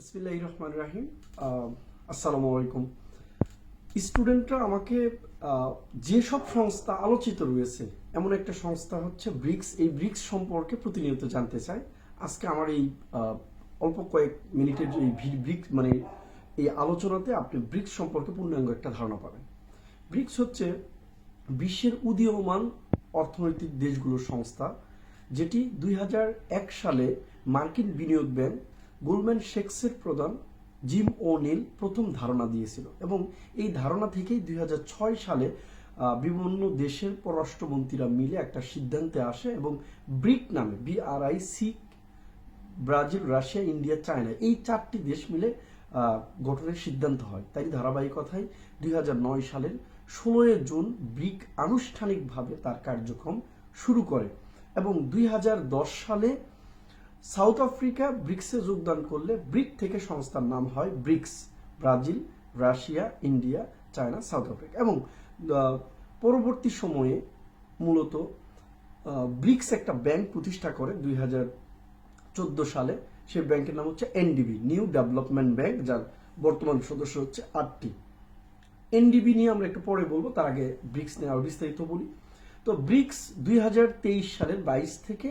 বিসমিল্লাহ রহমান রাহিম আসসালামু আলাইকুম। স্টুডেন্টরা আমাকে যেসব সংস্থা আলোচিত রয়েছে, এমন একটা সংস্থা হচ্ছে ব্রিক্স। এই ব্রিক্স সম্পর্কে প্রতিনিয়ত জানতে চায় আজকে আমার এই অল্প কয়েক মিনিটের এই ব্রিক্স মানে এই আলোচনাতে আপনি ব্রিক্স সম্পর্কে পূর্ণাঙ্গ একটা ধারণা পাবেন। ব্রিক্স হচ্ছে বিশ্বের উদীয়মান অর্থনৈতিক দেশগুলোর সংস্থা, যেটি দুই হাজার এক সালে মার্কিন বিনিয়োগ ব্যাংক গোল্ডম্যান শেক্সের প্রধান জিম ও নীল প্রথম ধারণা দিয়েছিল এবং এই ধারণা থেকেই দুই হাজার ছয় সালে বিভিন্ন দেশের পররাষ্ট্রমন্ত্রীরা মিলে একটা সিদ্ধান্তে আসে এবং ব্রিক নামে B R I C Brazil, Russia, India, China, এই চারটি দেশ মিলে গঠনের সিদ্ধান্ত হয়। তাই ধারাবাহিকতায় দুই হাজার নয় সালের ষোলোই জুন ব্রিক আনুষ্ঠানিকভাবে তার কার্যক্রম শুরু করে এবং দুই হাজার দশ সালে সাউথ আফ্রিকা ব্রিক্সে যোগদান করলে ব্রিক থেকে সংস্থার নাম হয় BRICS. Brazil, Russia, India, China, South Africa. এবং পরবর্তী সময়ে মূলত ব্রিক্স একটা ব্যাংক প্রতিষ্ঠা করে দুই সালে। সেই ব্যাংকের নাম হচ্ছে এনডিবি, নিউ ডেভেলপমেন্ট ব্যাংক, যার বর্তমান সদস্য হচ্ছে আটটি। এনডিবি নিয়ে আমরা একটু পরে বলব, তার আগে ব্রিক্স নিয়ে আরও বিস্তারিত বলি। তো ব্রিক্স দুই হাজার তেইশ সালের বাইশ থেকে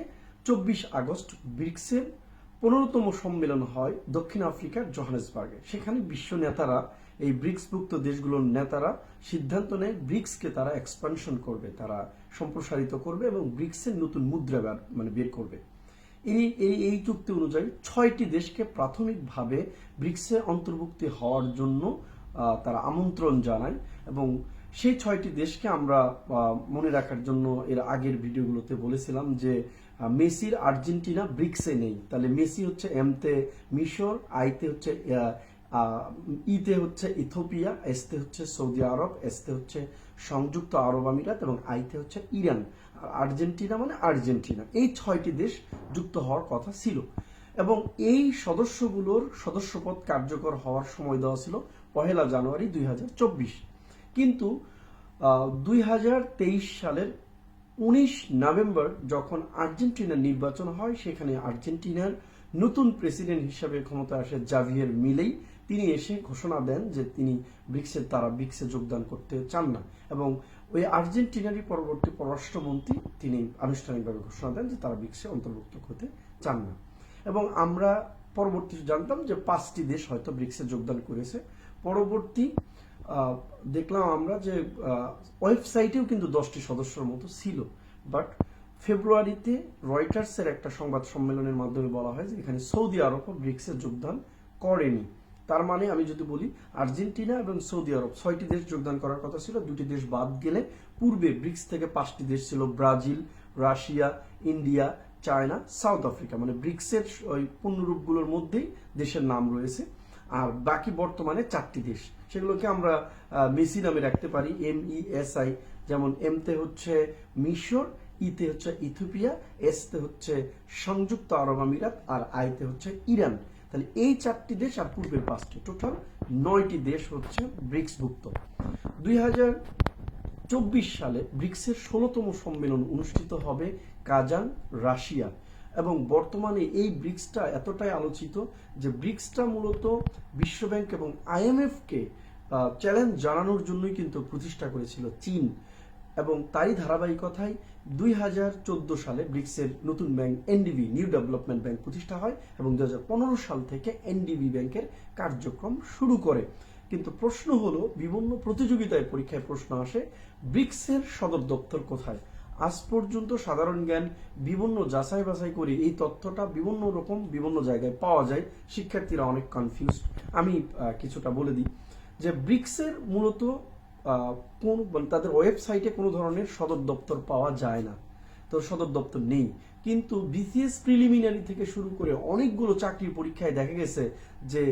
চব্বিশ আগস্ট ব্রিক্সের পনেরোতম সম্মেলন হয় দক্ষিণ আফ্রিকার জোহানেসবার্গে। সেখানে বিশ্ব নেতারা, এই ব্রিক্সভুক্ত দেশগুলোর নেতারা সিদ্ধান্ত নেয় ব্রিক্সকে তারা এক্সপানশন করবে, তারা সম্প্রসারিত করবে এবং ব্রিক্সের নতুন মুদ্রা মানে বের করবে। এই এই এই চুক্তি অনুযায়ী ছয়টি দেশকে প্রাথমিকভাবে ব্রিক্সে অন্তর্ভুক্তি হওয়ার জন্য তারা আমন্ত্রণ জানায় এবং সেই ছয়টি দেশকে আমরা মনে রাখার জন্য এর আগের ভিডিওগুলোতে বলেছিলাম যে মেসির আর্জেন্টিনা ব্রিক্সে নেই। তাহলে মেসি হচ্ছে এমতে মিশর, আইতে হচ্ছে ইতে হচ্ছে ইথোপিয়া, এসতে হচ্ছে সৌদি আরব, এসতে হচ্ছে সংযুক্ত আরব আমিরাত এবং আইতে হচ্ছে ইরান। আর আর্জেন্টিনা মানে আর্জেন্টিনা। এই ছয়টি দেশ যুক্ত হওয়ার কথা ছিল। এবং এই সদস্যগুলোর সদস্যপদ কার্যকর হওয়ার সময় দেওয়া ছিল পহেলা জানুয়ারি দুই হাজার চব্বিশ। কিন্তু দুই হাজার তেইশ সালের উনিশ নভেম্বর যখন আর্জেন্টিনার নির্বাচন হয়, সেখানে আর্জেন্টিনার নতুন প্রেসিডেন্ট হিসাবে ক্ষমতা আসে জাভিয়ের মিলেই তিনি এসে ঘোষণা দেন যে তিনি ব্রিক্সের, তারা ব্রিক্সে যোগদান করতে চান না। এবং ওই আর্জেন্টিনারই পরবর্তী পররাষ্ট্রমন্ত্রী তিনি আনুষ্ঠানিকভাবে ঘোষণা দেন যে তারা ব্রিক্সে অন্তর্ভুক্ত হতে চান না। এবং আমরা পরবর্তী জানতাম যে পাঁচটি দেশ হয়তো ব্রিক্সে যোগদান করেছে। পরবর্তী দেখলাম আমরা যে ওয়েবসাইটেও কিন্তু দশটি সদস্যর মতো ছিল। বাট ফেব্রুয়ারিতে রয়টার্সের একটা সংবাদ সম্মেলনের মাধ্যমে বলা হয় যে, এখানে সৌদি আরবও ব্রিক্সে যোগদান করেনি। তার মানে আমি যদি বলি, আর্জেন্টিনা এবং সৌদি আরব ছয়টি দেশ যোগদান করার কথা ছিল, দুটি দেশ বাদ গেলে পূর্বে ব্রিক্স থেকে পাঁচটি দেশ ছিল, Brazil, Russia, India, China, South Africa. মানে ব্রিক্সের ওই পূর্ণরূপগুলোর মধ্যেই দেশের নাম রয়েছে। আর বাকি বর্তমানে চারটি দেশ। সেগুলোকে আমরা মেসি নামে রাখতে পারি এম ই এস আই যেমন এমতে হচ্ছে মিশর, ইতে হচ্ছে ইথিওপিয়া, এসতে হচ্ছে সংযুক্ত আরব আমিরাত আর আইতে হচ্ছে ইরান। তাহলে এই চারটি দেশ আর পূর্বের পাঁচটি। টোটাল নয়টি দেশ হচ্ছে ব্রিক্সভুক্ত। দুই হাজার চব্বিশ সালে ব্রিক্সের ষোলোতম সম্মেলন অনুষ্ঠিত হবে কাজান, রাশিয়া। এবং বর্তমানে এই ব্রিক্সটা এতটাই আলোচিত যে ব্রিক্সটা মূলত বিশ্বব্যাংক এবং আইএমএফকে চ্যালেঞ্জ জানানোর জন্যই কিন্তু প্রতিষ্ঠা করেছিল চীন। এবং তারই ধারাবাহিকতায় দুই হাজার চোদ্দ সালে ব্রিক্সের নতুন bank NDB new development bank প্রতিষ্ঠা হয় এবং দুই হাজার পনেরো সাল থেকে এনডিবি ব্যাংকের কার্যক্রম শুরু করে। কিন্তু প্রশ্ন হলো, বিভিন্ন প্রতিযোগিতায় পরীক্ষায় প্রশ্ন আসে, ব্রিক্সের সদর দপ্তর কোথায়? আজ পর্যন্ত সাধারণ জ্ঞান বিভিন্ন যাচাই বাছাই করে এই তথ্যটা বিভিন্ন রকম বিভিন্ন জায়গায় পাওয়া যায়, শিক্ষার্থীরা অনেক কনফিউজ আমি কিছুটা বলে দিই যে ব্রিক্সের মূলত কোন মানে তাদের ওয়েবসাইটে কোনো ধরনের সদর দপ্তর পাওয়া যায় না। তো সদর দপ্তর নেই। কিন্তু বিসিএস প্রিলিমিনারি থেকে শুরু করে অনেকগুলো চাকরির পরীক্ষায় দেখা গেছে যে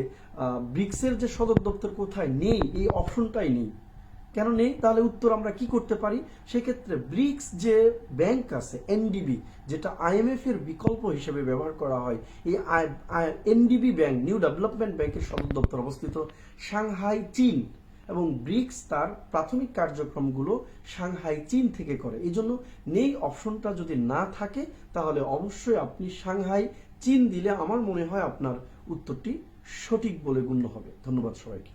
ব্রিক্সের যে সদর দপ্তর কোথায় নেই, এই অপশনটাই নেই। কেন নেই? তাহলে উত্তর আমরা কি করতে পারি? সেক্ষেত্রে ব্রিক্স যে ব্যাংক আছে, এনডিবি, যেটা আইএমএফ এর বিকল্প হিসেবে ব্যবহার করা হয়, এই এনডিবি ব্যাংক, নিউ ডেভেলপমেন্ট ব্যাংকের সদর দপ্তর অবস্থিত সাংহাই চীন এবং ব্রিক্স তার প্রাথমিক কার্যক্রমগুলো সাংহাই চীন থেকে করে। এই জন্য নেই অপশনটা যদি না থাকে, তাহলে অবশ্যই আপনি সাংহাই চীন দিলে আমার মনে হয় আপনার উত্তরটি সঠিক বলে গণ্য হবে। ধন্যবাদ সবাইকে।